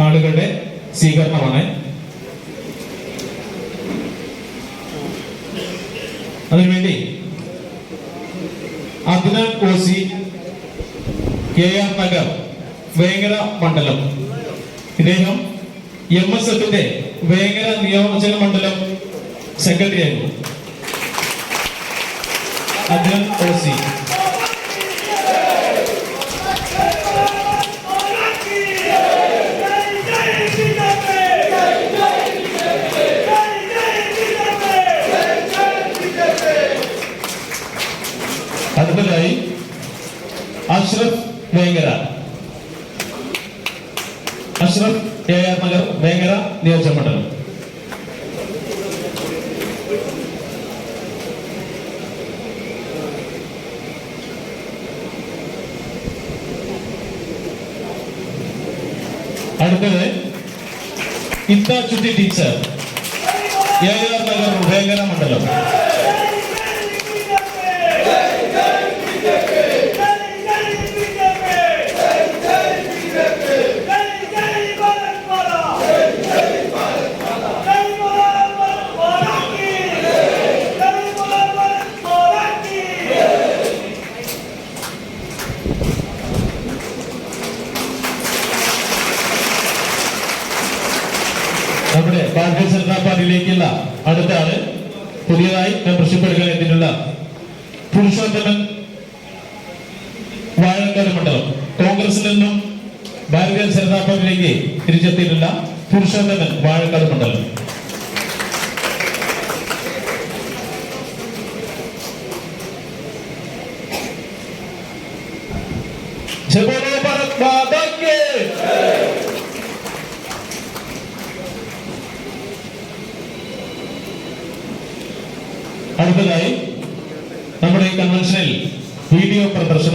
ആളുകളുടെ സ്വീകരണമാണ്. അതിനുവേണ്ടി അദ്നാൻ കോസി കെ ആർ നഗർ വേങ്ങര മണ്ഡലം. ഇദ്ദേഹം എം എസ് എഫിന്റെ വേങ്ങര നിയോജക മണ്ഡലം സെക്രട്ടറി ആയിരുന്നു അദ്നാൻ ഓസി അടുത്തതായി അഷ്റഫ് വേങ്ങര അഷ്റഫ് എ ആർ നഗർ വേങ്ങര നിയോജക മണ്ഡലം അടുത്തത് ഇത്ത ചുറ്റി ടീച്ചർ എ നമ്മുടെ ഭാരതീയ ജനതാ പാർട്ടിയിലേക്കുള്ള അടുത്ത ആൾ പുതിയതായി മെമ്പർഷിപ്പ് എടുക്കാൻ എത്തിയിട്ടുള്ള പുരുഷോത്തമൻ വാഴക്കാട് മണ്ഡലം. കോൺഗ്രസിൽ നിന്നും ഭാരതീയ ജനതാ പാർട്ടിയിലേക്ക് തിരിച്ചെത്തിയിട്ടുള്ള പുരുഷോത്തമൻ വാഴക്കാട് മണ്ഡലം. ജയ് ബോലോ ഭാരത് അടുത്തതായി നമ്മുടെ ഈ കൺവെൻഷനിൽ വീഡിയോ പ്രദർശനം.